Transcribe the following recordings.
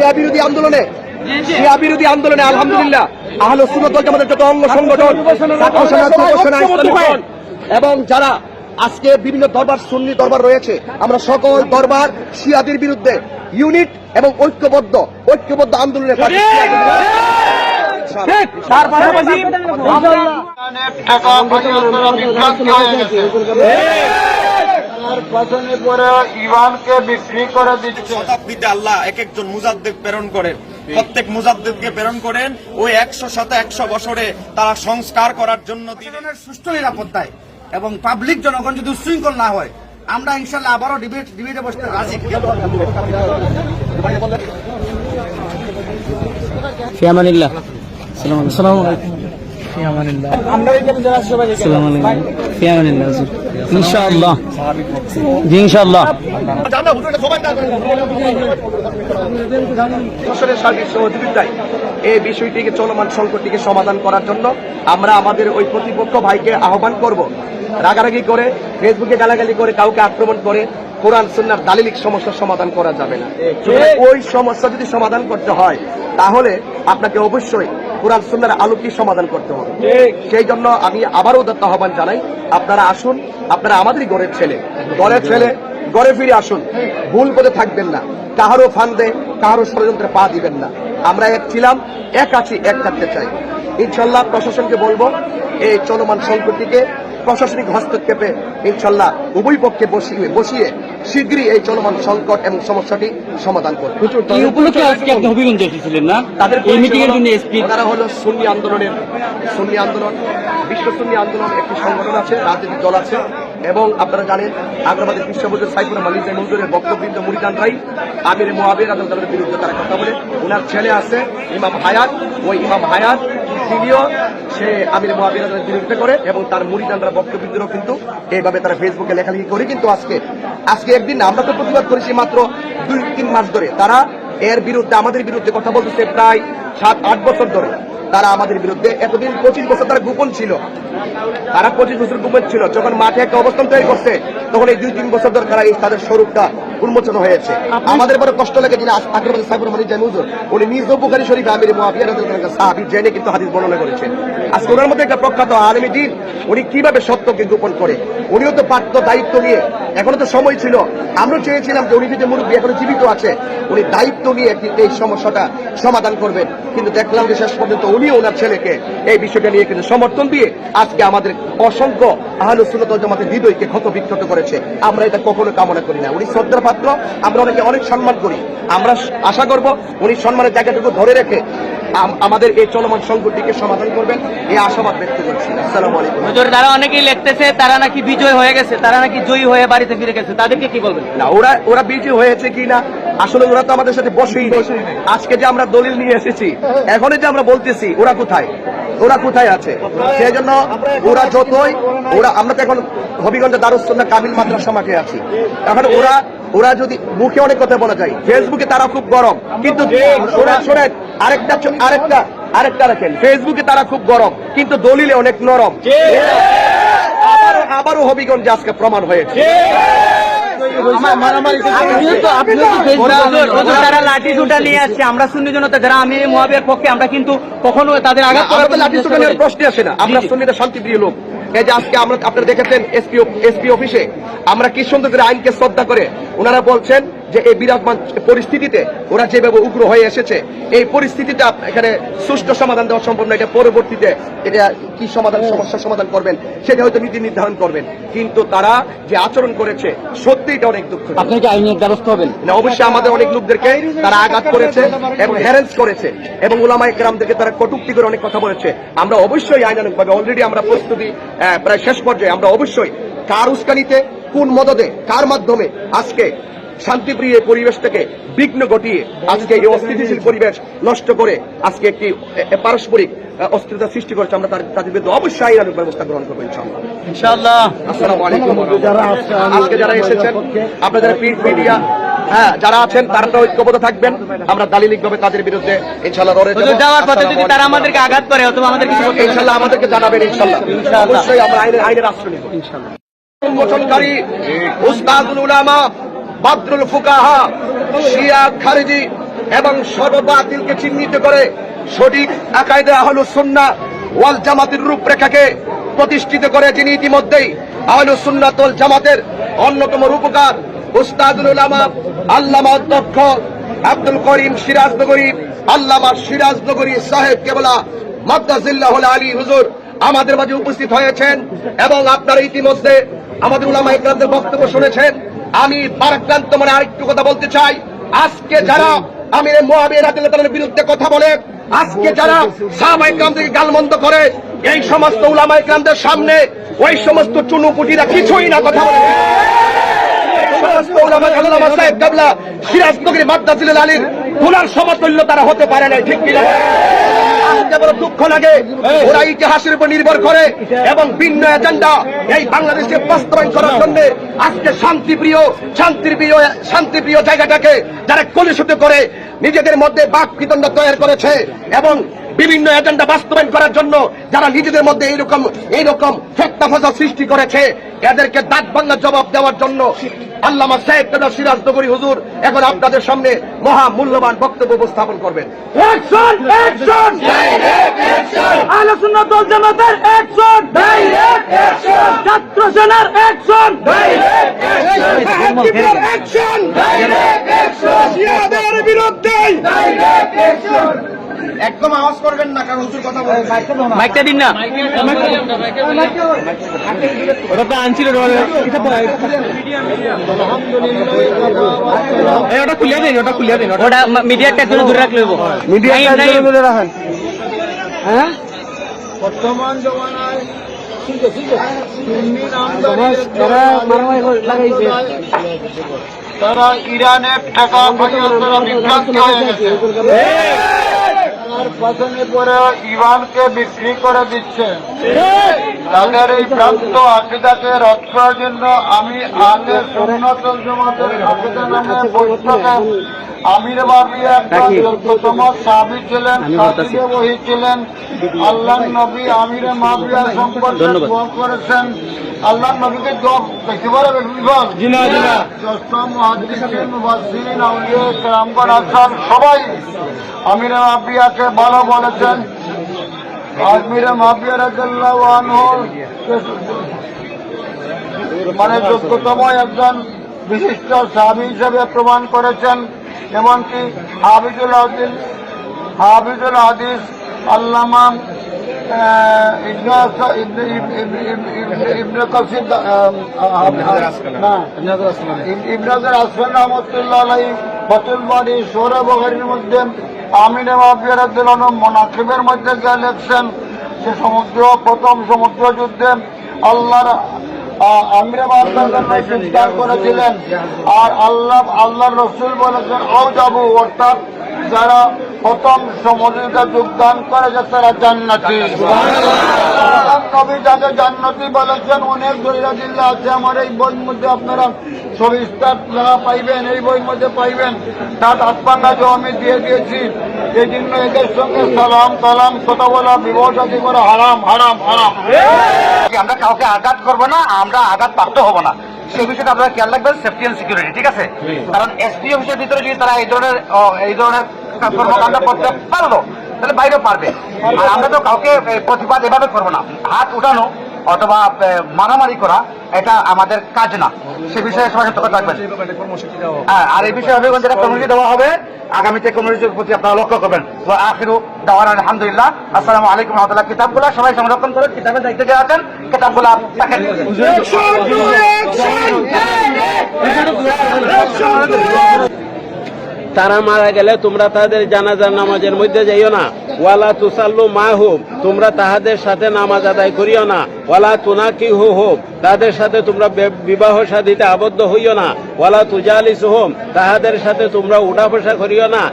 শিয়া বিরোধী আন্দোলনে শিয়া বিরোধী আন্দোলনে আলহামদুলিল্লাহ আহলে সুন্নাত ওয়াল জামাতের যত অঙ্গ সংগঠন এবং যারা আজকে বিভিন্ন দরবার সুন্নি দরবার রয়েছে আমরা সকল দরবার শিয়াদের বিরুদ্ধে ইউনিট এবং ঐক্যবদ্ধ ঐক্যবদ্ধ আন্দোলনের কাজে তার পাশাপাশি তার পেছনে পরে ইমানকে বিক্রি করে দিচ্ছে। শতাব্দীতে আল্লাহ এক একজন মুজাদ্দিদ প্রেরণ করেন। প্রত্যেক মুজাদ্দিদকে প্রেরণ করেন। ওই একশো শত একশো বছরে তারা সংস্কার করার জন্য সুষ্ঠু নিরাপত্তায় এবং পাবলিক জনগণ যদি উশৃঙ্খল না হয় আমরা ইনশাল্লাহ আবারও ডিবেট ডিবেটে বসতে রাজি। ফিয়ামানিল্লাহ। আসসালামু আলাইকুম। ফিয়ামানিল্লাহ। আমরা এখানে যারা সবাই আসসালামু আলাইকুম। ফিয়ামানিল্লাহ হুজুর ইনশাআল্লাহ। ইনশাআল্লাহ। সার্বিক সহযোগিতায় এই বিষয়টিকে চলমান সংকটটিকে সমাধান করার জন্য আমরা আমাদের ওই প্রতিপক্ষ ভাইকে আহ্বান করব। রাগারাগি করে ফেসবুকে গালাগালি করে কাউকে আক্রমণ করে কোরআন সুন্নার দালিলিক সমস্যার সমাধান করা যাবে না। ওই সমস্যা যদি সমাধান করতে হয় তাহলে আপনাকে অবশ্যই কোরআন সুন্নার আলোকে সমাধান করতে হবে? সেই জন্য আমি আবারও দত্ত আহ্বান জানাই আপনারা আসুন আপনারা আমাদেরই গড়ের ছেলে গড়ের ছেলে গড়ে ফিরে আসুন। ভুল পথে থাকবেন না কাহারও ফান্দে কাহারও ষড়যন্ত্রে পা দিবেন না। আমরা এক ছিলাম এক আছি এক থাকতে চাই। ইনশাল্লাহ প্রশাসনকে বলব এই চলমান সংকটটিকে প্রশাসনিক হস্তক্ষেপে ইনশাল্লাহ উভয় পক্ষে বসিয়ে বসিয়ে শীঘ্রই এই চলমান সংকট এবং সমস্যাটি সমাধান করবে। এই উপলক্ষে আজকে হবিগঞ্জে এসেছিলেন না? তাদের এই মিটিং এর জন্য এসপি ওনারা হলো সুন্নি আন্দোলনের সুন্নি আন্দোলন বিশ্ব সুন্নি আন্দোলন একটি সংগঠন আছে রাজনৈতিক দল আছে এবং আপনারা জানেন আগ্রাবাদের বিশ্ববুজুর সাইফুর মালিক মঞ্জুরের বক্তব্য মুরিদান রাই আমির মোয়াবের আদালতের বিরুদ্ধে তারা কথা বলে। ওনার ছেলে আছে ইমাম হায়াত ওই ইমাম হায়াত তিনিও সে আমির আদালতের বিরুদ্ধে করে এবং তার মুড়িদানরা বক্তব্যদেরও কিন্তু এইভাবে তারা ফেসবুকে লেখালেখি করে কিন্তু আজকে আজকে একদিন আমরা তো প্রতিবাদ করেছি মাত্র দুই, তিন মাস ধরে। তারা এর বিরুদ্ধে, আমাদের বিরুদ্ধে কথা বলতেছে প্রায় সাত, আট বছর ধরে। তারা আমাদের বিরুদ্ধে এতদিন পঁচিশ বছর তারা গোপন ছিল। তারা পঁচিশ বছর গোপন ছিল। যখন মাঠে একটা অবস্থান তৈরি করছে তখন এই দুই তিন বছর ধরে তারা এই তাদের স্বরূপটা উন্মোচন হয়েছে। আমাদের বড় কষ্ট লাগে যিনি আক্রমণ সাইবুর মালিক জানুজুর উনি নিজ বুখারি শরীফ আমির মুআবিয়া রাদিয়াল্লাহু সাহাবী জেনে কিন্তু হাদিস বর্ণনা করেছেন। আজকে ওনার মধ্যে একটা প্রখ্যাত আলমী দিন উনি কীভাবে সত্যকে গোপন করে। উনিও তো পারত দায়িত্ব নিয়ে এখনও তো সময় ছিল। আমরা চেয়েছিলাম যে উনি যদি মুরব্বী এখনও জীবিত আছে উনি দায়িত্ব নিয়ে এই সমস্যাটা সমাধান করবেন। কিন্তু দেখলাম যে শেষ পর্যন্ত উনিও ওনার ছেলেকে। এই বিষয়টা নিয়ে কিন্তু সমর্থন দিয়ে আজকে আমাদের অসংখ্য আহলু ওয়াল জামাতের হৃদয়কে ক্ষত বিক্ষত করেছে। আমরা এটা কখনো কামনা করি না। উনি শ্রদ্ধার পাত্র আমরা ওনাকে অনেক সম্মান করি। আমরা আশা করব উনি সম্মানের জায়গাটুকু ধরে রেখে আমাদের এই চলমান সংকটটিকে সমাধান করবেন। এই আশাবাদ ব্যক্ত করছি। আসসালামু আলাইকুম। হুজুর তারা অনেকেই লিখতেছে তারা নাকি বিজয় হয়ে গেছে তারা নাকি জয়ী হয়ে বাড়িতে ফিরে গেছে। তাদেরকে কি বলবেন? না ওরা ওরা বিজি হয়েছে কি না আসলে ওরা তো আমাদের সাথে বসেই। আজকে যে আমরা দলিল নিয়ে এসেছি এখনই যে আমরা বলতেছি ওরা কোথায়? ওরা কোথায় আছে? সেই জন্য ওরা যতই ওরা আমরা তো এখন হবিগঞ্জ দারুসন্না কাবিল মাদ্রাসা মাঠে আছি। এখন ওরা ওরা যদি মুখে অনেক কথা বলা যায় ফেসবুকে তারা খুব গরম। কিন্তু ওরা শোনেন আরেকটা আরেকটা আরেকটা রাখেন। ফেসবুকে তারা খুব গরম কিন্তু দলিলে অনেক নরম। আবারও আবারও হবিগঞ্জ আজকে প্রমাণ হয়েছে। তারা লাঠি সুটা নিয়ে আসছে আমরা সুন্নি জনতা যারা আমি মহাবের পক্ষে আমরা কিন্তু কখনো তাদের আঘাত করার লাঠি নিয়ে। প্রশ্ন আসে না। আমরা সুন্নিতে শান্তিপ্রিয় লোক। এই যে আজকে আমরা আপনারা দেখেছেন এসপি এসপি অফিসে আমরা কি সুন্দর করে আইনকে শ্রদ্ধা করে ওনারা বলছেন যে এই বিরাজমান পরিস্থিতিতে ওরা যেভাবে উগ্র হয়ে এসেছে এই পরিস্থিতিটা এখানে সুষ্ঠু সমাধান দেওয়া সম্ভব না এটা পরবর্তীতে এটা কি সমাধান সমস্যার সমাধান করবেন সেটা হয়তো নীতি নির্ধারণ করবেন। কিন্তু তারা যে আচরণ করেছে সত্যি এটা অনেক দুঃখ আপনি কি আইনের দ্বারস্থ হবেন? না অবশ্যই আমাদের অনেক লোকদেরকে তারা আঘাত করেছে এবং হ্যারেন্স করেছে এবং ওলামাই কেরামদেরকে তারা কটুক্তি করে অনেক কথা বলেছে। আমরা অবশ্যই আইনানুগভাবে অলরেডি আমরা প্রস্তুতি প্রায় শেষ পর্যায়ে আমরা অবশ্যই কার উস্কানিতে কোন মদদে কার মাধ্যমে আজকে শান্তিপ্রিয় পরিবেশটাকে বিঘ্ন ঘটিয়ে আজকে এই অস্থিতিশীল পরিবেশ নষ্ট করে আজকে একটি পারস্পরিক অস্থিরতা সৃষ্টি করেছে আমরা তার- তাদের বিরুদ্ধে অবশ্যই আইনানুগ ব্যবস্থা গ্রহণ করব ইনশাআল্লাহ। ইনশাআল্লাহ। আসসালামু আলাইকুম আজকে যারা এসেছেন আপনারা যারা প্রিন্ট মিডিয়া হ্যাঁ যারা আছেন তারা তো ঐক্যবদ্ধ থাকবেন। আমরা দালিলিক ভাবে তাদের বিরুদ্ধে ইনশাল্লাহ লড়ে যাওয়ার পথে যদি তারা আমাদেরকে আঘাত করে অথবা আমাদের কিছু করতে ইনশাল্লাহ আমাদেরকে জানাবেন ইনশাআল্লাহ। অবশ্যই আমরা আইনের আইনের আশ্রয় নিব। ইনশাল্লাহ উন্মোচনকারী উস্তাদুল উলামা বাদরুল ফুকাহা, শিয়া খারিজি এবং সর্ববাতিলকে চিহ্নিত করে সঠিক আকায়দা আহলু সুন্না ওয়াল জামাতের রূপরেখাকে প্রতিষ্ঠিত করে যিনি ইতিমধ্যেই আহলু সুন্নাত ওয়াল জামাতের অন্যতম রূপকার উস্তাদুল উলামা আল্লামা অধ্যক্ষ আব্দুল করিম সিরাজনগরী আল্লামা সিরাজনগরী সাহেব কেবলা মাদ্দাজিল্লাহ আলী হুজুর আমাদের মাঝে উপস্থিত হয়েছেন এবং আপনারা ইতিমধ্যে আমাদের উলামা ইকরামদের বক্তব্য শুনেছেন। আমি পারাক্রান্ত মানে আরেকটু কথা বলতে চাই। আজকে যারা আমির তাআলার বিরুদ্ধে কথা বলে, আজকে যারা সাহাবা ইকরামদেরকে গালমন্দ করে, এই সমস্ত উলামা ইকরামদের সামনে ওই সমস্ত চুনুপুটিরা কিছুই না কথা বলে। সিরাজনগরী মাদ্দাজিল আলীর তোলার সমতুল্য তারা হতে পারে না ঠিক কিনা? বড় দুঃখ লাগে ওরা ইতিহাসের উপর নির্ভর করে এবং ভিন্ন এজেন্ডা এই বাস্তবায়ন করার জন্য আজকে শান্তিপ্রিয় শান্তিপ্রিয় শান্তিপ্রিয় জায়গাটাকে যারা কলুষিত করে নিজেদের মধ্যে বাক তৈরি করেছে এবং বিভিন্ন এজেন্ডা বাস্তবায়ন করার জন্য যারা নিজেদের মধ্যে এইরকম এইরকম ফসা সৃষ্টি করেছে এদেরকে দাঁত বাংলা জবাব দেওয়ার জন্য আল্লামা সাহেব সিরাজ নগরী হুজুর এখন আপনাদের সামনে মহা মূল্যবান বক্তব্য উপস্থাপন করবেন। অ্যাকশন অ্যাকশন আহলে সুন্নাত ওয়াল জামাতের অ্যাকশন ছাত্র সেনার অ্যাকশন অ্যাকশন বিরুদ্ধে! ডাইরেক্ট একদম আওয়াজ করবেন না কারণ হুজুর কথা বলবেন। মাইকটা দিন না। ওটা তো আনছিল ওটা খুলে দিন ওটা খুলে দিন ওটা। মিডিয়াটা একটু দূরে রাখলে মিডিয়াটা দূরে রাখেন। হ্যাঁ? বর্তমান জমানায় তারা ইরানের টাকা তারা বিভ্রান্ত হয়ে গেছে। পরে ইরানকে বিক্রি করে দিচ্ছে। তাদের এই প্রান্ত আকিদাকে রদ করার জন্য আমি আগে সুন্নত জমাতের আকিদা নামে বৈঠকে আমির বাবি একজন যোগ্যতম সাবি ছিলেন ছিলেন। আল্লাহ নবী আমির মাবিয়া সম্পর্কে দোয়া করেছেন। আল্লাহ নবীকে সবাই আমির মাবিয়াকে ভালো বলেছেন। আজমির মাবিয়া আনহু মানে যোগ্যতম একজন বিশিষ্ট সাহাবি হিসেবে প্রমাণ করেছেন। এমনকি হাবিজুল আদিল হাবিজুল হাদিস আল্লামা ইবনে কাসির আসফান রহমতুল্লাহ আলাই ফতুল বাড়ি সৌরভ মধ্যে আমিনে মোনাকিবের মধ্যে যা লেখছেন সে সমুদ্র প্রথম সমুদ্র যুদ্ধে আল্লাহর করেছিলেন। আর আল্লাহ আল্লাহ রসুল বলেছেন আও যাব অর্থাৎ যারা প্রথম সমুদ্রতে যোগদান করেছে, তারা জান্নাতি। নবী যাদের জান্নাতি বলেছেন, অনেক দরিয়া জিল্লা আছে। আমার এই বই মধ্যে আপনারা সবিস্তার যারা পাইবেন এই বইয়ের মধ্যে পাইবেন। তার আত্মাঙ্গা যে আমি দিয়ে দিয়েছি। এই জন্য এদের সঙ্গে সালাম সালাম কথা বলা বিবাহ সাথী করা হারাম হারাম হারাম। আমরা কাউকে আঘাত করব না আমরা আঘাত প্রাপ্ত হব না। সেই বিষয়টা আপনারা খেয়াল রাখবেন সেফটি এন্ড সিকিউরিটি ঠিক আছে? কারণ এসপি অফিসের ভিতরে যদি তারা এই ধরনের এই ধরনের কর্মকাণ্ড করতে পারল তাহলে বাইরেও পারবে। আর আমরা তো কাউকে প্রতিবাদ এভাবে করব না। হাত উঠানো অথবা মারামারি করা এটা আমাদের কাজ না সে বিষয়ে সবাই সতর্ক থাকবেন হ্যাঁ আর এই বিষয়ে হবে যেটা দেওয়া হবে আগামীতে কমিটির প্রতি আপনারা লক্ষ্য করবেন আখিরু দাওয়ার আলহামদুলিল্লাহ আসসালামু আলাইকুম রহমতুল্লাহ কিতাবগুলো সবাই সংরক্ষণ করে কিতাবের দায়িত্ব যে আছেন কিতাবগুলো তাকে তারা মারা গেলে তোমরা তাদের জানাজার নামাজের মধ্যে যাইও না। ওয়ালা তুসাল্লু মা হোম তোমরা তাহাদের সাথে নামাজ আদায় করিও না। ওয়ালা তুনাকি হু হোম তাদের সাথে তোমরা বিবাহ সাদিতে আবদ্ধ হইও না। ওয়ালা তুজালিস হোম তাহাদের সাথে তোমরা উঠা বসা করিও না।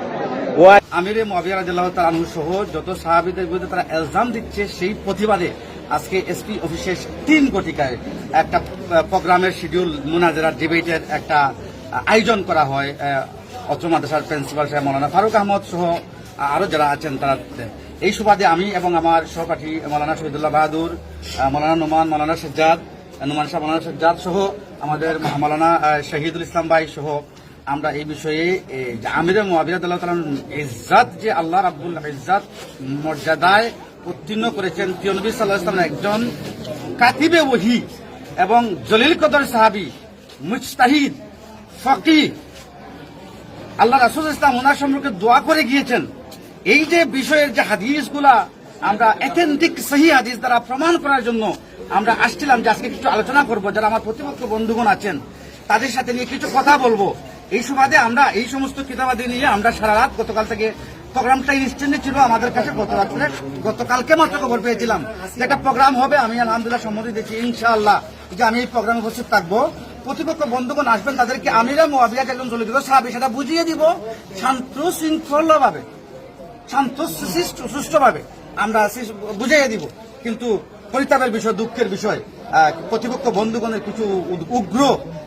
আমির আমিরে মহাবিয়া তালু সহ যত সাহাবিদের বিরুদ্ধে তারা এলজাম দিচ্ছে, সেই প্রতিবাদে আজকে এসপি অফিসের তিন কোটিকায় একটা প্রোগ্রামের শিডিউল মুনাজেরার ডিবেটের একটা আয়োজন করা হয় অত্র মাদ্রাসার প্রিন্সিপাল সাহেব মৌলানা ফারুক আহমদ সহ আরও যারা আছেন তারা এই সুবাদে আমি এবং আমার সহপাঠী মৌলানা শহীদুল্লাহ বাহাদুর মৌলানা নোমান, মৌলানা সজ্জাদ, নোমান শাহ মৌলানা সজ্জাদ সহ আমাদের মৌলানা শহীদুল ইসলাম ভাই সহ আমরা এই বিষয়ে আমির মুআবিয়াত আল্লাহ তাআলার ইজ্জত যে আল্লাহ রাব্বুল ইজ্জত মর্যাদায় উত্তীর্ণ করেছেন তিয়নবী সাল্লাল্লাহু আলাইহি ওয়াসাল্লাম একজন কাতিবে ওহি এবং জলিল কদর সাহাবী, মুজতাহিদ, ফকিহ আল্লাহ রাসুল ইসলাম ওনার সম্পর্কে দোয়া করে গিয়েছেন। এই যে বিষয়ের যে হাদিসগুলা, আমরা অথেন্টিক সহি হাদিস দ্বারা প্রমাণ করার জন্য আমরা আসছিলাম যে আজকে কিছু আলোচনা করব, যারা আমার প্রতিপক্ষ বন্ধুগণ আছেন, তাদের সাথে নিয়ে কিছু কথা বলব। এই সুবাদে আমরা এই সমস্ত কিতাবাদি নিয়ে আমরা সারা রাত গতকাল থেকে প্রোগ্রামটা ইনস্ট্যান্টে ছিল, আমাদের কাছে গত রাত্রে গতকালকে মাত্র খবর পেয়েছিলাম। একটা প্রোগ্রাম হবে, আমি আলহামদুলিল্লাহ সম্মতি দিচ্ছি, ইনশাআল্লাহ যে আমি এই প্রোগ্রামে উপস্থিত থাকব। প্রতিপক্ষ বন্ধুগণ আসবেন তাদেরকে আমিরা মোয়াবিয়া একজন চলে দিল সাহাবি সেটা বুঝিয়ে দিব শান্ত শৃঙ্খল ভাবে শান্ত সুষ্ঠু সুষ্ঠুভাবে। আমরা বুঝিয়ে দিব। কিন্তু পরিতাপের বিষয়, দুঃখের বিষয় প্রতিপক্ষ বন্ধুগণের কিছু উগ্র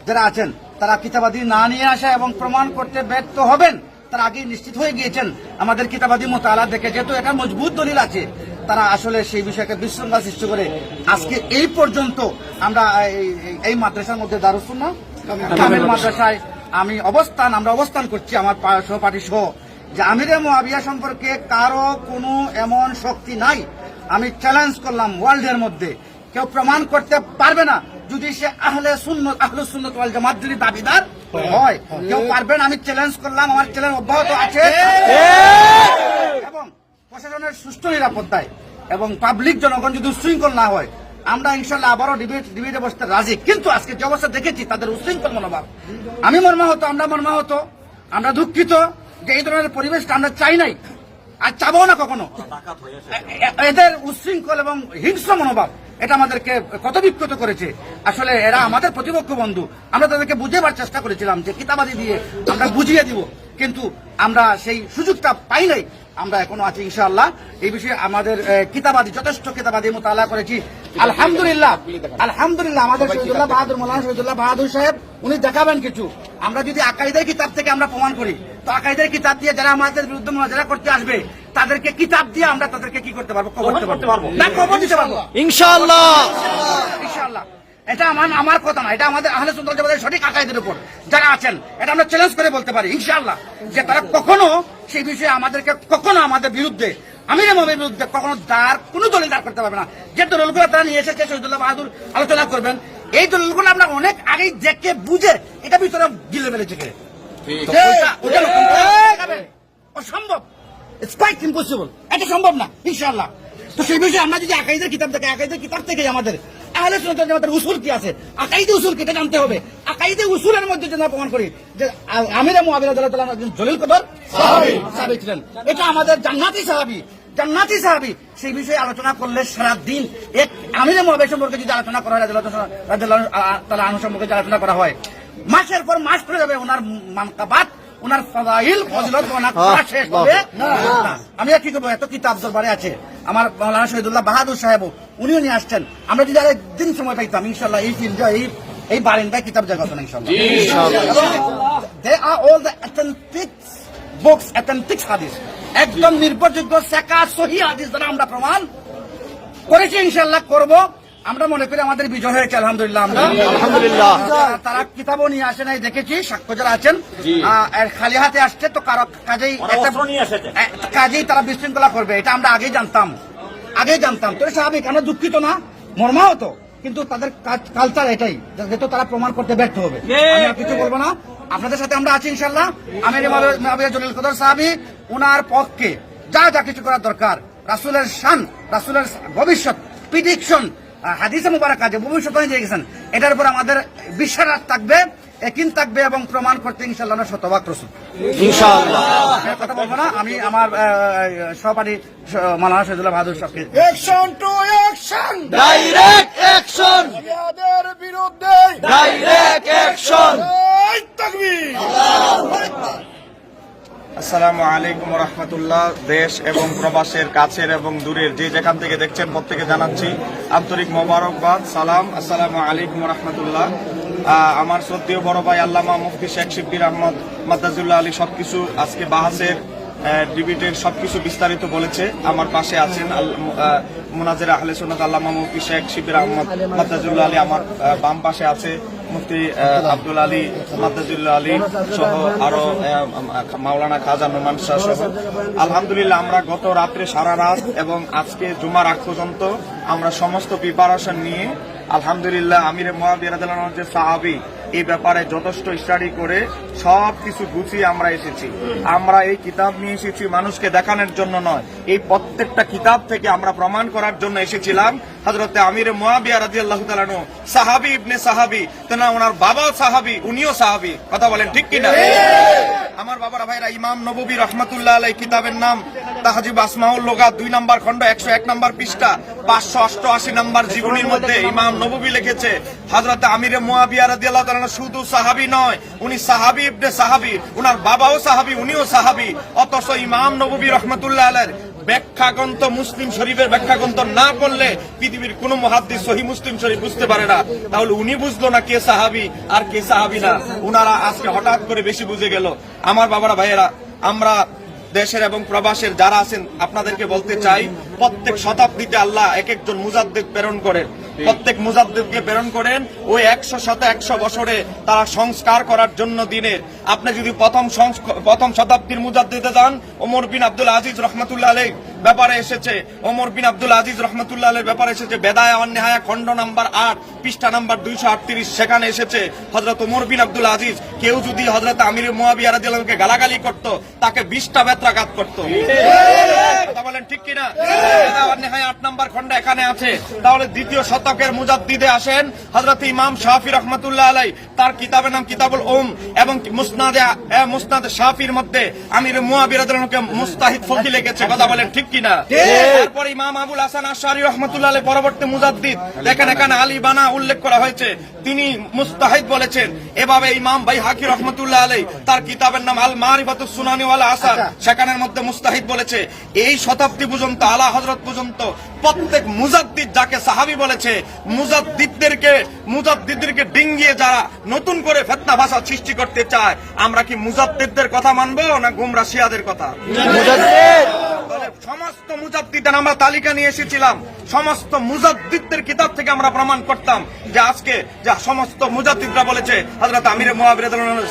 যারা আছেন, তারা কিতাবাদি না নিয়ে আসা এবং প্রমাণ করতে ব্যর্থ হবেন, তারা আগেই নিশ্চিত হয়ে গিয়েছেন। আমাদের কিতাবাদি মোতালা দেখে যেহেতু এটা মজবুত দলিল আছে তারা আসলে সেই বিষয়কে বিশৃঙ্খলা সৃষ্টি করে। আজকে এই পর্যন্ত আমরা এই- মাদ্রাসার মধ্যে দারুসুন্না কামিল মাদ্রাসায় আমি অবস্থান আমরা অবস্থান করছি আমার সহপাঠী সহ। যে আমিরে মোয়াবিয়া সম্পর্কে কারও কোনো এমন শক্তি নাই। আমি চ্যালেঞ্জ করলাম ওয়ার্ল্ডের মধ্যে। কেউ প্রমাণ করতে পারবে না। যদি সে আহলে শূন্য আহলে শূন্য ওয়াল জামাত যদি দাবিদার হয় কেউ পারবেন আমি চ্যালেঞ্জ করলাম আমার চ্যালেঞ্জ অব্যাহত আছে। এবং প্রশাসনের সুষ্ঠু নিরাপত্তায় এবং পাবলিক জনগণ যদি উশৃঙ্খল না হয়, আমরা ইনশাল্লাহ আবারও ডিবেট, ডিবেটে বসতে রাজি। কিন্তু আজকে যে অবস্থা দেখেছি, তাদের উশৃঙ্খল মনোভাব। আমি মর্মাহত, আমরা মর্মাহত, আমরা দুঃখিত যে এই ধরনের পরিবেশটা আমরা চাই নাই, আর চাবো না কখনো। এদের উশৃঙ্খল এবং হিংস্র মনোভাব এটা আমাদেরকে কত বিক্ষত করেছে। আসলে এরা আমাদের প্রতিপক্ষ বন্ধু। আমরা তাদেরকে বুঝেবার চেষ্টা করেছিলাম যে কিতাবাদি দিয়ে আমরা বুঝিয়ে দিব। কিন্তু আমরা সেই সুযোগটা পাই নাই। আমরা এখনও আছি ইনশাআল্লাহ। এই বিষয়ে আমাদের কিতাবাদি যথেষ্ট কিতাবাদি মোতালা করেছি। আলহামদুলিল্লাহ আলহামদুলিল্লাহ আমাদের শহীদুল্লাহ বাহাদুর মৌলানা শহীদুল্লাহ বাহাদুর সাহেব উনি দেখাবেন কিছু। আমরা যদি আকাইদের কিতাব থেকে আমরা প্রমাণ করি তো আকাইদের কিতাব দিয়ে যারা আমাদের বিরুদ্ধে মজারা করতে আসবে তাদেরকে কিতাব দিয়ে আমরা তাদেরকে কি করতে পারব? কবর দিতে পারব। না কবর দিতে পারব। ইনশাআল্লাহ। ইনশাআল্লাহ। এটা আমার আমার কথা না এটা আমাদের আহলে সুন্দর জামাতের সঠিক আকাইদের উপর। যারা আছেন এটা আমরা চ্যালেঞ্জ করে বলতে পারি ইনশাআল্লাহ যে তারা কখনো সেই বিষয়ে আমাদেরকে কখনো আমাদের বিরুদ্ধে আমির ইমামের বিরুদ্ধে কখনো দাঁড় কোনো দলিল দাঁড় করতে পারবে না। যে দলিলগুলো তারা নিয়ে এসেছে শহীদুল্লাহ বাহাদুর আলোচনা করবেন। এই দলিলগুলো আমরা অনেক আগেই দেখে বুঝে এটা ভিতরে গিলে ফেলেছে কে তো ওইটা- ওইটা নতুন করে দেখাবেন। অসম্ভব। ইটস কোয়াইট ইম্পসিবল এটা সম্ভব না ইনশাআল্লাহ। তো সেই বিষয়ে আমরা যদি আকাইদের কিতাব থেকে আকাইদের কিতাব থেকে আমাদের আহলে সুন্নাত জামাতের উসুল কি আছে? আকাইদে উসুল কি এটা জানতে হবে। আকাইদে উসুলের মধ্যে যদি প্রমাণ করি যে আমিরা মুআবিয়া রাদিয়াল্লাহু একজন জলিল কদর সাহাবী। সাহাবী ছিলেন। এটা আমাদের জান্নাতি সাহাবী। জান্নাতি সাহাবী। সেই বিষয়ে আলোচনা করলে সারা দিন এক আমিরা মুআবিয়া সম্পর্কে যদি আলোচনা করা হয় রাদিয়াল্লাহু রাদিয়াল্লাহু তাআলা আনহু সম্পর্কে আলোচনা করা হয় মাসের পর মাস করে যাবে ওনার মানকাবাত ওনার ফদাইল ফজিলত করা শেষ হবে। আমি কি করব এত কিতাব দরবারে আছে। আমার মৌলানা শহীদুল্লাহ বাহাদুর সাহেব উনিও নিয়ে আসছেন। আমরা যদি আর একদিন সময় পাইতাম ইনশাল্লাহ এই ফিল্ডে এই এই বারিন্দায় কিতাব জায়গা ইনশাল্লাহ they are all the authentic books authentic হাদিস একদম নির্ভরযোগ্য সেকা সহি হাদিস দ্বারা আমরা প্রমাণ করেছি ইনশাল্লাহ করব। আমরা মনে করি আমাদের বিজয় হয়েছে আলহামদুলিল্লাহ আলহামদুলিল্লাহ। তারা কিতাবও নিয়ে আসে নাই দেখেছি সাক্ষ্য যারা আছেন খালি হাতে আসছে তো কারও কাজেই কাজেই তারা বিশৃঙ্খলা করবে এটা আমরা আগেই জানতাম আগেই জানতাম। তো স্বাভাবিক আমরা দুঃখিত না? মর্মাহত কিন্তু তাদের কালচার এটাই যেহেতু তারা প্রমাণ করতে ব্যর্থ হবে। আমি আর কিছু বলব না। আপনাদের সাথে আমরা আছি ইনশাল্লাহ আমির জলিল কদর সাহাবি ওনার পক্ষে যা যা কিছু করার দরকার রাসুলের শান রাসুলের ভবিষ্যৎ প্রিডিকশন হাদিসে মুবারক আছে ভবিষ্যৎ হয়ে গেছেন। এটার উপর আমাদের বিশ্বাস থাকবে একিন থাকবে এবং প্রমাণ করতে ইনশাল্লাহ আমরা শতভাগ প্রস্তুত। আমি কথা বলব না আমি আমার সহপাঠী মালানা শহীদুল্লাহ বাহাদুর সবকে action to action direct action বিরুদ্ধে ডাইরেক্ট অ্যাকশন এই তাকবীর। আসসালামু আলাইকুম রহমতুল্লাহ। দেশ এবং প্রবাসের কাছের এবং দূরের যে যেখান থেকে দেখছেন প্রত্যেকে জানাচ্ছি আন্তরিক মোবারকবাদ, সালাম। আসসালামু আলাইকুম রহমতুল্লাহ। আমার শ্রদ্ধেয় বড় ভাই আল্লামা মুফতি শেখ শিবির আহমদ মাদ্দাজুল্লাহ আলী সবকিছু আজকে বাহাসের ডিবিটের সবকিছু বিস্তারিত বলেছে। আমার পাশে আছেন মোনাজের আহ, মুনাজের আহলে সুন্নাত আল্লামা মুফতি শেখ শিবির আহমদ মাদ্দাজুল্লাহ আলী আমার বাম পাশে আছে মুফতি আব্দুল আলী মাদ্দাজুল্লাহ আলী সহ আরও মাওলানা খাজা নোমান শাহ সহ। আলহামদুলিল্লাহ আমরা গত রাত্রে সারা রাত এবং আজকে জুমার আগ পর্যন্ত আমরা সমস্ত প্রিপারেশন নিয়ে আলহামদুলিল্লাহ আমিরে মহাবিরাদ যে সাহাবি এই ব্যাপারে যথেষ্ট স্টাডি করে সব কিছু গুছিয়ে আমরা এসেছি। আমরা এই কিতাব নিয়ে এসেছি মানুষকে দেখানোর জন্য নয়। এই প্রত্যেকটা কিতাব থেকে আমরা প্রমাণ করার জন্য এসেছিলাম। হজরতে আমিরে মোয়াবিয়া রাজি আল্লাহ তালানু সাহাবি ইবনে সাহাবি তেনা ওনার বাবাও সাহাবি, উনিও সাহাবি, কথা বলেন ঠিক কিনা? আমার বাবার ভাইরা, ইমাম নববী রহমতুল্লাহ আলাই কিতাবের নাম, তাহাজিব আসমাউল লোগা, দুই নম্বর খণ্ড, একশো এক নম্বর পৃষ্ঠা, পাঁচশো অষ্টআশি নম্বর জীবনীর মধ্যে ইমাম নববী লিখেছে হজরত আমিরে মুয়াবিয়া আল্লাহ তাআলা শুধু সাহাবী নয়, উনি সাহাবী ইবনে সাহাবী, উনার বাবাও সাহাবি, উনিও সাহাবী, অথচ ইমাম নববী রহমতুল্লাহ আলাইহির ব্যাখ্যাগ্রন্থ মুসলিম শরীফের ব্যাখ্যাগ্রন্থ না করলে পৃথিবীর কোন মহাদ্দিস সহি মুসলিম শরীফ বুঝতে পারে না। তাহলে উনি বুঝলো না কে সাহাবি আর কে সাহাবি না? উনারা আজকে হঠাৎ করে বেশি বুঝে গেল। আমার বাবারা, ভাইয়েরা, আমরা দেশের এবং প্রবাসের যারা আছেন, আপনাদেরকে বলতে চাই, প্রত্যেক শতাব্দীতে আল্লাহ এক একজন মুজাদ্দিদ প্রেরণ করেন। প্রত্যেক মুজাদ্দিদকে প্রেরণ করেন, ওই একশো শত একশো বছরে তারা সংস্কার করার জন্য দিনে আপনি যদি প্রথম প্রথম শতাব্দীর মুজাদ্দিদে যান, ওমর বিন আব্দুল আজিজ রহমতুল্লাহ আলী ব্যাপারে এসেছে। ওমর বিন আব্দুল আজিজ রহমতুল্লাহ ব্যাপারে এসেছে। বেদায় অন্যায়, খণ্ড নাম্বার আট, পৃষ্ঠা নাম্বার দুইশো আটত্রিশ, সেখানে এসেছে। হজরত ওমর বিন আব্দুল আজিজ, কেউ যদি হজরত আমির মুয়াবিয়া গালাগালি করত, তাকে বিশটা বেত্রাঘাত করত। আসেন হজরত ইমাম তার কিতাবের নাম কিতাবুল ওম এবং মধ্যে আমির মুস্তাহিদ ফকি লিখেছে। কথা বলেন ঠিক কিনা? তারপর ইমাম আবুল হাসান আশারি রহমতুল্লাহ পরবর্তী মুজাদ্দিদ। দেখেন এখানে আলী বানা উল্লেখ করা হয়েছে। তিনি মুস্তাহিদ বলেছেন এভাবে ইমাম ভাই হাকি রহমতুল্লাহ আলাই তার কিতাবের নাম আল মারিফাতু সুনানি ওয়াল আসার সেখানের মধ্যে মুস্তাহিদ বলেছে এই শতাব্দী পর্যন্ত আলা হজরত পর্যন্ত প্রত্যেক মুজাদ্দিদ যাকে সাহাবি বলেছে মুজাদ্দিদদেরকে মুজাদ্দিদদেরকে ডিঙ্গিয়ে যারা নতুন করে ফেতনা ভাষা সৃষ্টি করতে চায় আমরা কি মুজাদ্দিদদের কথা মানবো না গুমরা শিয়াদের কথা? তাহলে সমস্ত মুজাদ্দিদের আমরা তালিকা নিয়ে এসেছিলাম। সমস্ত মুজাদ্দিদদের কিতাব থেকে আমরা প্রমাণ করতাম যে আজকে যা সমস্ত মুজাদ্দিদরা বলেছে, হযরত আমিরে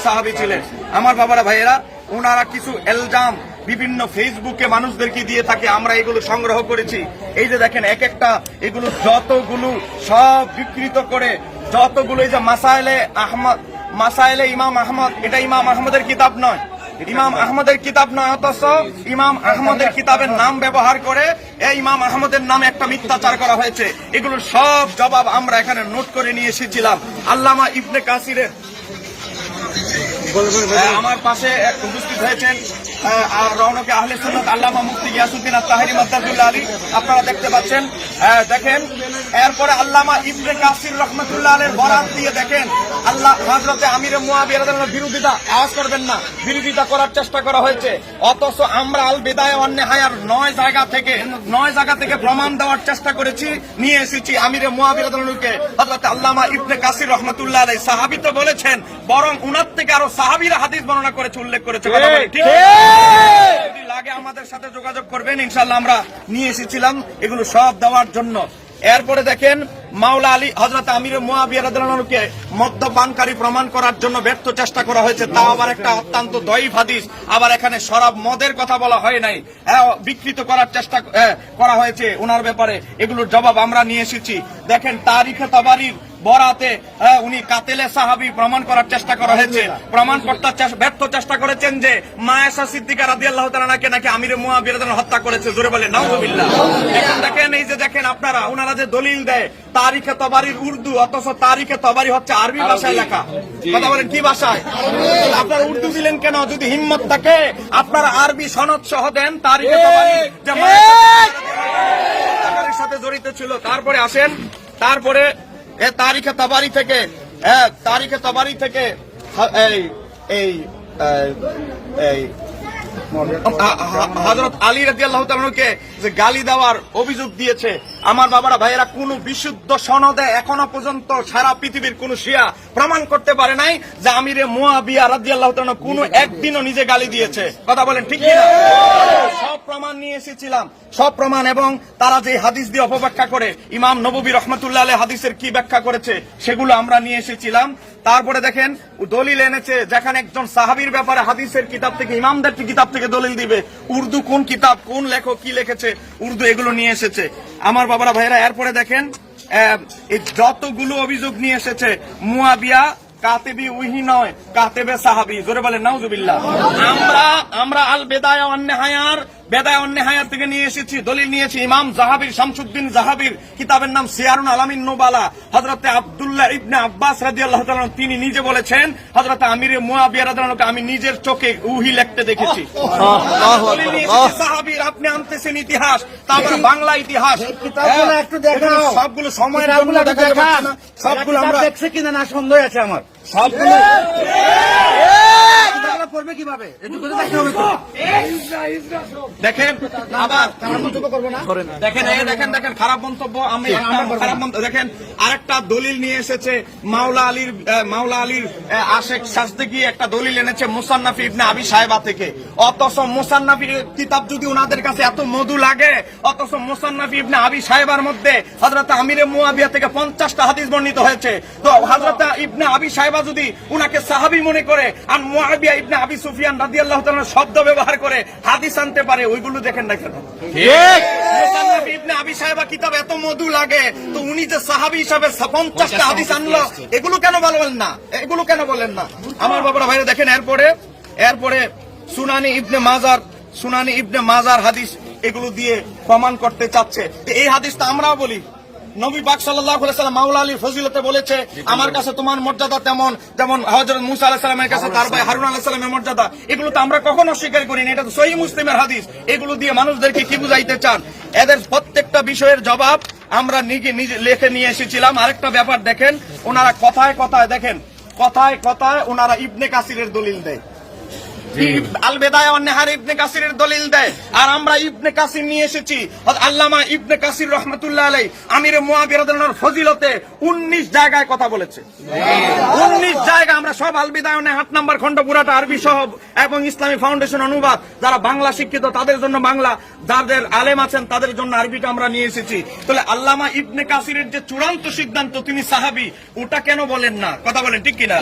সাহাবী ছিলেন। আমার বাবারা ভাইয়েরা ওনারা কিছু এলজাম বিভিন্ন ফেসবুকে মানুষদেরকে দিয়ে থাকে, আমরা এগুলো সংগ্রহ করেছি। এই যে দেখেন এক একটা এগুলো যতগুলো সব বিকৃত করে, যতগুলো এই যে মাসাইলে আহমদ, মাসাইলে ইমাম আহমদ, এটা ইমাম আহমদের কিতাব নয়। ইমাম আহমদের কিতাব নয় অথচ ইমাম আহমদের কিতাবের নাম ব্যবহার করে এই ইমাম আহমদের নামে একটা মিথ্যাচার করা হয়েছে। এগুলোর সব জবাব আমরা এখানে নোট করে নিয়ে এসেছিলাম। আল্লামা ইবনে কাসিরের। হ্যাঁ, আমার পাশে উপস্থিত হয়েছেন আর রৌনকে আহলে সুন্নাত আল্লামা মুফতি গিয়াসুদ্দিন আত্তাহিরি মাদ্দাদুল্লাহ আলী। আপনারা দেখতে পাচ্ছেন দেখেন এরপরে আল্লামা ইবনে কাসির রহমতুল্লাহ আলের বরাত দিয়ে দেখেন আল্লাহ হযরতে আমিরে মুয়াবিয়া বিরোধিতা আওয়াজ করবেন না বিরোধিতা করার চেষ্টা করা হয়েছে। অথচ আমরা আল বিদায় অন্য হায়ার নয় জায়গা থেকে নয় জায়গা থেকে প্রমাণ দেওয়ার চেষ্টা করেছি নিয়ে এসেছি আমিরে মুয়াবিয়া রাদিয়াল্লাহুকে হযরত আল্লামা ইবনে কাসির রহমতুল্লাহ আলাইহি সাহাবী তো বলেছেন বরং উনার থেকে আরও সাহাবীরা হাদিস বর্ণনা করেছে উল্লেখ করেছে যদি লাগে আমাদের সাথে যোগাযোগ করবেন ইনশাল্লাহ আমরা নিয়ে এসেছিলাম এগুলো সব দেওয়ার জন্য। এরপরে দেখেন মাওলা আলী হজরত আমির মোয়াবিয়ারকে মদ্যপানকারী প্রমাণ করার জন্য ব্যর্থ চেষ্টা করা হয়েছে। তা আবার একটা অত্যন্ত দৈব হাদিস। আবার এখানে শরাব মদের কথা বলা হয় নাই। হ্যাঁ বিকৃত করার চেষ্টা করা হয়েছে ওনার ব্যাপারে। এগুলোর জবাব আমরা নিয়ে এসেছি। দেখেন তারিখে তাবারির বরাতে হ্যাঁ, উনি কাতেলে সাহাবি প্রমাণ করার চেষ্টা করা হয়েছে। প্রমাণ করতে ব্যর্থ চেষ্টা করেছেন যে মায়েশা সিদ্দিকা রাদি আল্লাহ নাকি নাকি আমির মুয়া বিরোধন হত্যা করেছে। জোরে বলে নাউজুবিল্লাহ। এখন দেখেন এই যে দেখেন আপনারা ওনারা যে দলিল দেয় তারিখে তবারির উর্দু অথচ তারিখে তবারি হচ্ছে আরবি ভাষায় লেখা। কথা বলেন কি ভাষায়? আপনারা উর্দু দিলেন কেন? যদি হিম্মত থাকে আপনারা আরবি সনদ সহ দেন তারিখে তবারি যে সাথে জড়িত ছিল। তারপরে আসেন তারপরে তারিখে তাবারি থেকে তারিখে তাবারি থেকে এই এই হজরত আলী রাজি আল্লাহ তালকে যে গালি দেওয়ার অভিযোগ দিয়েছে, আমার বাবারা ভাইয়েরা কোন বিশুদ্ধ সনদে এখনও পর্যন্ত সারা পৃথিবীর কোন শিয়া প্রমাণ করতে পারে নাই যে আমিরে মুয়াবিয়া রাজি আল্লাহ কোনো একদিনও নিজে গালি দিয়েছে। কথা বলেন ঠিক প্রমাণ নিয়ে এসেছিলাম। সব প্রমাণ এবং তারা যে হাদিস দিয়ে অপব্যাখ্যা করে, ইমাম নববী রহমতুল্লাহ আলাইহি হাদিসের কি ব্যাখ্যা করেছে, সেগুলো আমরা নিয়ে এসেছিলাম। তারপরে দেখেন দলিল এনেছে যেখানে একজন সাহাবীর ব্যাপারে হাদিসের কিতাব থেকে, ইমামদের কিতাব থেকে দলিল দিবে, উর্দু কোন কিতাব, কোন লেখক কি লিখেছে, উর্দু এগুলো নিয়ে এসেছে। আমার বাবারা ভাইরা এরপরে দেখেন যতগুলো অভিযোগ নিয়ে এসেছে, মুয়াবিয়া, কাতেবি উহি নয়, কাতেবে সাহাবি। জোরে বলেন, নাউজুবিল্লাহ। আমরা আমরা আল বেদায় অন্যাহায়ার বেদায় অন্যাহায়ার থেকে নিয়ে এসেছি দলিল নিয়েছি ইমাম জাহাবির শামসুদ্দিন জাহাবির কিতাবের নাম সিয়ারুন আলামিন নোবালা হযরতে আব্দুল্লাহ ইবনে আব্বাস রাদিয়াল্লাহু তাআলা তিনি নিজে বলেছেন হযরতে আমিরে মুয়াবিয়া আমি নিজের চোখে উহি লিখতে দেখেছি। সাহাবীর আপনি আনতেছেন ইতিহাস তারপরে বাংলা ইতিহাস। এগুলো সবগুলো সময়ের সবগুলো আমরা দেখছে কিনা না সন্দেহ আছে আমার। সবগুলো পড়বে কীভাবে? দেখেন আবার দেখেন দেখেন দেখেন খারাপ মন্তব্য আমি খারাপ মন্তব্য দেখেন আরেকটা দলিল নিয়ে এসেছে মাওলা আলীর মাওলা আলীর সাজদেগি একটা দলিল এনেছে মুসান্নাফি ইবনে আবি সাহেবা থেকে। অথচ মুসান্নাফি কিতাব যদি ওনাদের কাছে এত মধু লাগে অথচ মুসান্নাফি ইবনে আবি সাহেবার মধ্যে হযরত আমিরে মুয়াবিয়া থেকে পঞ্চাশটা হাদিস বর্ণিত হয়েছে। তো হযরত ইবনে আবি সাহেবা যদি উনাকে সাহাবী মনে করে আর মুয়াবিয়া ইবনে আবি সুফিয়ান রাদিয়াল্লাহু তাআলা শব্দ ব্যবহার করে হাদিস আনতে পারে ওইগুলো দেখেন না কেন? মুসান্নাফ আবি সাহেবা কিতাব এত মধু লাগে তো উনি যে সাহাবী হিসাবে পঞ্চাশটা হাদিস আনলো এগুলো কেন বলবেন না? এগুলো কেন বলেন না? আমার বাবারা ভাইরা দেখেন এরপরে এরপরে সুনানি ইবনে মাজার সুনানি ইবনে মাজার হাদিস এগুলো দিয়ে প্রমাণ করতে চাচ্ছে। তো এই হাদিসটা আমরাও বলি। নবী পাক সাল্লাম মাওলা আলীর ফজিলতে বলেছে, আমার কাছে তোমার মর্যাদা তেমন তেমন হযরত মুসা আলাইহিস সালামের কাছে, তার ভাই হারুন আলাইহিস সালামের মর্যাদা। এগুলো তো আমরা কখনো স্বীকার করিনি। এটা তো সহিহ মুসলিমের হাদিস। এগুলো দিয়ে মানুষদেরকে কি বুঝাইতে চান? এদের প্রত্যেকটা বিষয়ের জবাব আমরা নিজে নিজে লিখে নিয়ে এসেছিলাম। আরেকটা ব্যাপার দেখেন, ওনারা কথায় কথায় দেখেন, কথায় কথায় ওনারা ইবনে কাসিরের দলিল দেয়। আল অন্যহার ইবনে কাসিরের দলিল দেয়। আর আমরা ইবনে কাসির নিয়ে এসেছি। আল্লামা ইবনে কাসির রহমতুল্লাহ আলাই আমির মুয়াবিয়া ফজিলতে 19 জায়গায় কথা বলেছে। 19 জায়গা আমরা সব আল বেদায় নাম্বার খণ্ড পুরাটা আরবি সহ এবং ইসলামী ফাউন্ডেশন অনুবাদ যারা বাংলা শিক্ষিত তাদের জন্য বাংলা যাদের আলেম আছেন তাদের জন্য আরবিটা আমরা নিয়ে এসেছি। তাহলে আল্লামা ইবনে কাসিরের যে চূড়ান্ত সিদ্ধান্ত তিনি সাহাবি ওটা কেন বলেন না? কথা বলেন ঠিক কিনা?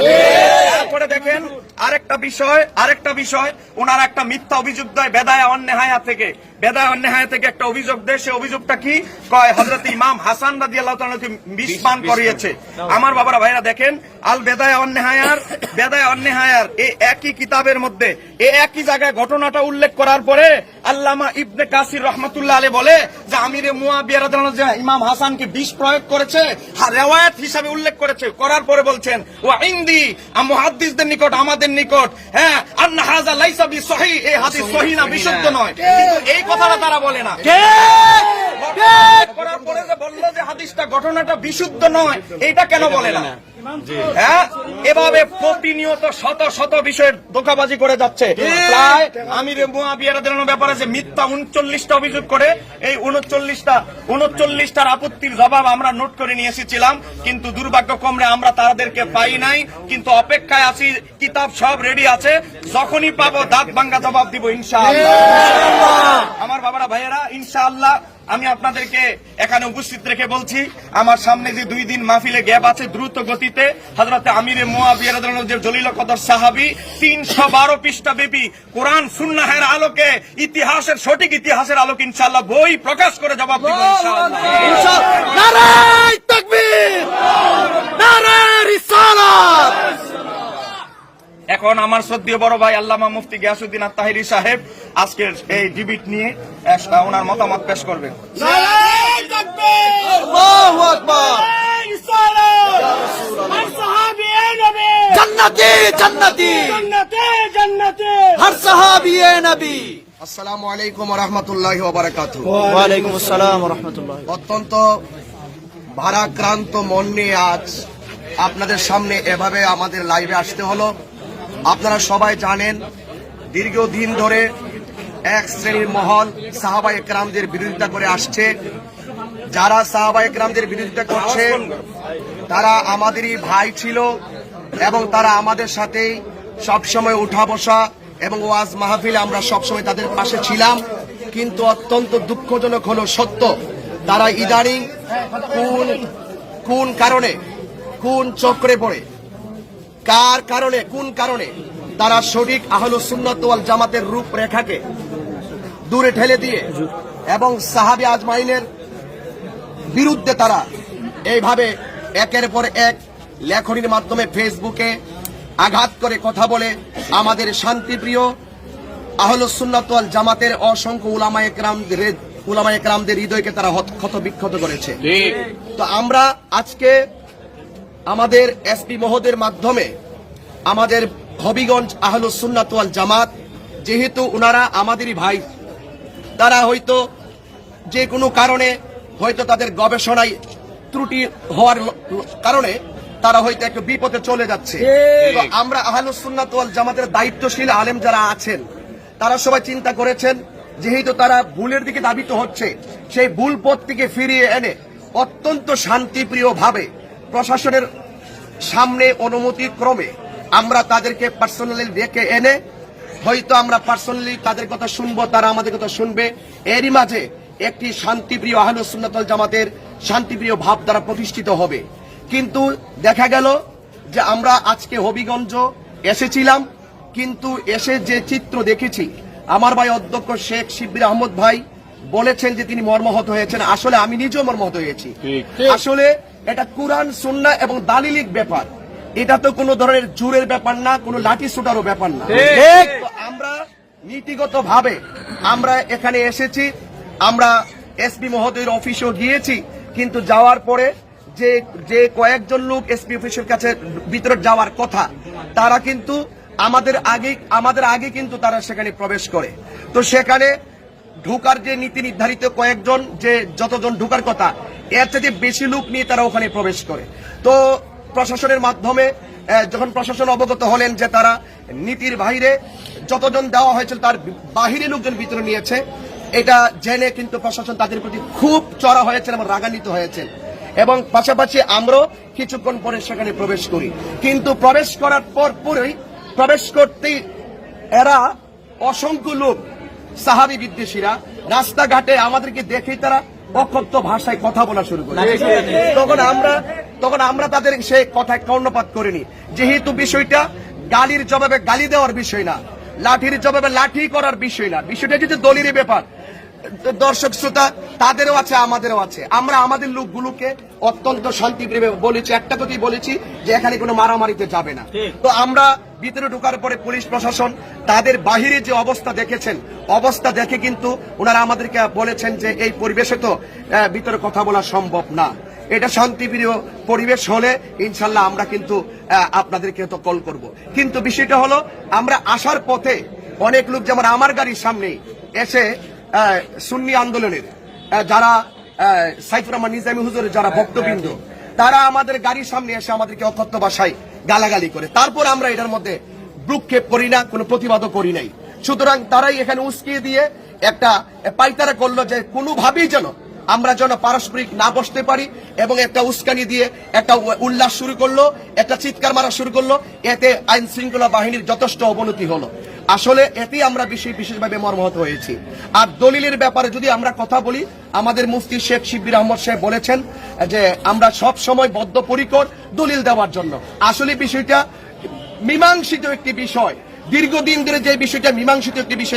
তারপরে দেখেন আরেকটা বিষয় আরেকটা বিষয় ওনার একটা মিথ্যা অভিযোগ দেয় বেদায় অন্যায় থেকে। বেদায়া অন্যাহায়া থেকে একটা অভিযোগ দেয় সে অভিযোগটা কি? কয় হযরত ইমাম হাসান রাদিয়াল্লাহু তাআলাকে বিষ পান করিয়েছে। আমার বাবারা ভাইরা দেখেন আল বেদায়া অন্যাহায়ার বেদায়া অন্যাহায়ার এই একই কিতাবের মধ্যে এই একই জায়গায় ঘটনাটা উল্লেখ করার পরে আল্লামা ইবনে কাসির রহমাতুল্লাহ আলাইহি বলে যে আমিরে মুয়াবিয়া রাদিয়াল্লাহু আনহু যে ইমাম হাসানকে বিষ প্রয়োগ করেছে রেওয়ায়াত হিসাবে উল্লেখ করেছে। করার পরে বলছেন ওয়া ইনদি মুহাদ্দিসদের নিকট আমাদের নিকট হ্যাঁ আন্না হাযা লাইসা বি সহিহ। এই হাদিস সহিহ না বিশুদ্ধ নয়। কিন্তু এই কথাটা তারা বলে না। করার পরে যে বলল যে হাদিসটা ঘটনাটা বিশুদ্ধ নয় এটা কেন বলে না? হ্যাঁ এভাবে প্রতিনিয়ত শত শত বিষয়ের ধোকাবাজি করে যাচ্ছে। প্রায় রাদিয়াল্লাহু ব্যাপারে যে মিথ্যা উনচল্লিশটা অভিযোগ করে এই উনচল্লিশটা উনচল্লিশটার আপত্তির জবাব আমরা নোট করে নিয়ে এসেছিলাম কিন্তু দুর্ভাগ্য দুর্ভাগ্যক্রমে আমরা তাদেরকে পাই নাই কিন্তু অপেক্ষায় আছি কিতাব সব রেডি আছে যখনই পাবো দাঁত ভাঙ্গা জবাব দিব ইনশাআল্লাহ। আমার বাবারা ভাইয়েরা ইনশাআল্লাহ আমি আপনাদেরকে এখানে উপস্থিত রেখে বলছি, আমার সামনে যে দুই দিন মাহফিলে গ্যাপ আছে দ্রুত গতিতে হজরতে আমিরে মুয়াবিয়া রাদিয়াল্লাহু যে জলিল কদর সাহাবী তিনশো বারো পৃষ্ঠা ব্যাপী কোরআন, সুন্নাহের আলোকে, ইতিহাসের সঠিক ইতিহাসের আলোকে ইনশাল্লাহ বই প্রকাশ করে জবাব দিব ইনশাআল্লাহ। এখন আমার শ্রদ্ধীয় বড় ভাই আল্লামা মুফতি গিয়াসুদ্দিন আত্মাহিরি সাহেব আজকের এই ডিবিট নিয়ে ওনার মতামত পেশ করবেন। আসসালামু আলাইকুম রহমতুল্লাহ অত্যন্ত ভারাক্রান্ত মন নিয়ে আজ আপনাদের সামনে এভাবে আমাদের লাইভে আসতে হলো। আপনারা সবাই জানেন, দীর্ঘদিন ধরে এক শ্রেণির মহল সাহাবা একরামদের বিরোধিতা করে আসছে। যারা সাহাবা একরামদের বিরোধিতা করছে, তারা আমাদেরই ভাই ছিল এবং তারা আমাদের সাথেই সবসময় উঠা বসা এবং ওয়াজ মাহফিলে আমরা সবসময় তাদের পাশে ছিলাম। কিন্তু অত্যন্ত দুঃখজনক হলো সত্য, তারা ইদানিং কোন কোন কারণে, কোন চক্রে পড়ে কার কারণে কোন কারণে তারা সঠিক আহলু সুন্নত ওয়াল জামাতের রূপরেখাকে দূরে ঠেলে দিয়ে এবং সাহাবি আজমাইনের বিরুদ্ধে তারা এইভাবে একের পর এক লেখনীর মাধ্যমে ফেসবুকে আঘাত করে কথা বলে আমাদের শান্তিপ্রিয় আহলুসুন্নাত ওয়াল জামাতের অসংখ্য উলামা একরাম উলামা একরামদের হৃদয়কে তারা ক্ষত বিক্ষত করেছে। তো আমরা আজকে আমাদের এসপি মহোদের মাধ্যমে আমাদের হবিগঞ্জ আহলুস সুন্নাত জামাত যেহেতু ওনারা আমাদেরই ভাই তারা হয়তো যে কোনো কারণে হয়তো তাদের গবেষণায় ত্রুটি হওয়ার কারণে তারা হয়তো একটু বিপদে চলে যাচ্ছে। আমরা আহলুস সুন্নাত জামাতের দায়িত্বশীল আলেম যারা আছেন তারা সবাই চিন্তা করেছেন যেহেতু তারা ভুলের দিকে দাবিত হচ্ছে সেই ভুল পথ থেকে ফিরিয়ে এনে অত্যন্ত শান্তিপ্রিয় ভাবে প্রশাসনের সামনে অনুমতি ক্রমে আমরা তাদেরকে পার্সোনালি ডেকে এনে হয়তো আমরা পার্সোনালি তাদের কথা শুনব তারা আমাদের কথা শুনবে। এরই মাঝে একটি শান্তিপ্রিয় আহল সুন্নাতল জামাতের শান্তিপ্রিয় ভাব দ্বারা প্রতিষ্ঠিত হবে। কিন্তু দেখা গেল যে আমরা আজকে হবিগঞ্জ এসেছিলাম কিন্তু এসে যে চিত্র দেখেছি আমার ভাই অধ্যক্ষ শেখ শিবির আহমদ ভাই বলেছেন যে তিনি মর্মাহত হয়েছেন। আসলে আমি নিজেও মর্মাহত হয়েছি। আসলে এটা কোরআন সুন্না এবং দালিলিক ব্যাপার। এটা তো কোনো ধরনের জোরের ব্যাপার না কোনো লাঠি সুটারও ব্যাপার না। আমরা নীতিগত ভাবে আমরা এখানে এসেছি আমরা এসপি মহোদয়ের অফিসেও গিয়েছি কিন্তু যাওয়ার পরে যে যে কয়েকজন লোক এসপি অফিসের কাছে ভিতরে যাওয়ার কথা তারা কিন্তু আমাদের আগে আমাদের আগে কিন্তু তারা সেখানে প্রবেশ করে। তো সেখানে ঢোকার যে নীতি নির্ধারিত কয়েকজন যে যতজন ঢোকার কথা এর থেকে বেশি লোক নিয়ে তারা ওখানে প্রবেশ করে। তো প্রশাসনের মাধ্যমে যখন প্রশাসন অবগত হলেন যে তারা নীতির বাইরে যতজন দেওয়া হয়েছিল তার বাহিরে লোকজন ভিতরে নিয়েছে, এটা জেনে কিন্তু প্রশাসন তাদের প্রতি খুব চড়া হয়েছে এবং রাগান্বিত হয়েছেন এবং পাশাপাশি আমরাও কিছুক্ষণ পরে সেখানে প্রবেশ করি। কিন্তু প্রবেশ করার পর পরেই প্রবেশ করতেই এরা অসংখ্য লোক, সাহাবি বিদ্বেষীরা, রাস্তাঘাটে আমাদেরকে দেখেই তারা অকথ্য ভাষায় কথা বলা শুরু করি। তখন আমরা তখন আমরা তাদের সেই কথায় কর্ণপাত করিনি। যেহেতু বিষয়টা গালির জবাবে গালি দেওয়ার বিষয় না লাঠির জবাবে লাঠি করার বিষয় না বিষয়টা যদি দলিরই ব্যাপার। দর্শক শ্রোতা তাদেরও আছে আমাদেরও আছে। আমরা আমাদের লোকগুলোকে অত্যন্ত শান্তিপ্রেমে বলেছি একটা কথাই বলেছি যে এখানে কোনো মারামারিতে যাবে না। তো আমরা ভিতরে ঢোকার পরে পুলিশ প্রশাসন তাদের বাহিরে যে অবস্থা দেখেছেন অবস্থা দেখে কিন্তু ওনারা আমাদেরকে বলেছেন যে এই পরিবেশে তো ভিতরে কথা বলা সম্ভব না। এটা শান্তিপ্রিয় পরিবেশ হলে ইনশাল্লাহ আমরা কিন্তু আপনাদেরকে তো কল করব। কিন্তু বিষয়টা হলো আমরা আসার পথে অনেক লোক যেমন আমার গাড়ির সামনে এসে সুন্নি আন্দোলনের যারা সাইফুর রহমান নিজামী হুজুরের যারা ভক্তবৃন্দ তারা আমাদের গাড়ির সামনে এসে আমাদেরকে অকথ্য ভাষায় গালাগালি করে। তারপর আমরা এটার মধ্যে ভ্রুক্ষেপ করি না কোনো প্রতিবাদও করি নাই। সুতরাং তারাই এখানে উস্কিয়ে দিয়ে একটা পাইতারা করল যে কোনোভাবেই যেন আমরা যেন পারস্পরিক না বসতে পারি এবং একটা উস্কানি দিয়ে একটা উল্লাস শুরু করল একটা চিৎকার মারা শুরু করল। এতে আইন শৃঙ্খলা বাহিনীর যথেষ্ট অবনতি হলো। আসলে এতেই আমরা বিশেষ বিশেষভাবে মর্মহত হয়েছি। আর দলিলের ব্যাপারে যদি আমরা কথা বলি, আমাদের মুফতি শেখ শিবির আহমদ সাহেব বলেছেন যে আমরা সব সময় বদ্ধপরিকর দলিল দেওয়ার জন্য। আসলে বিষয়টা মীমাংসিত একটি বিষয়। দীর্ঘদিন ধরে যে বিষয়টা মীমাংসিত একটি বিষয়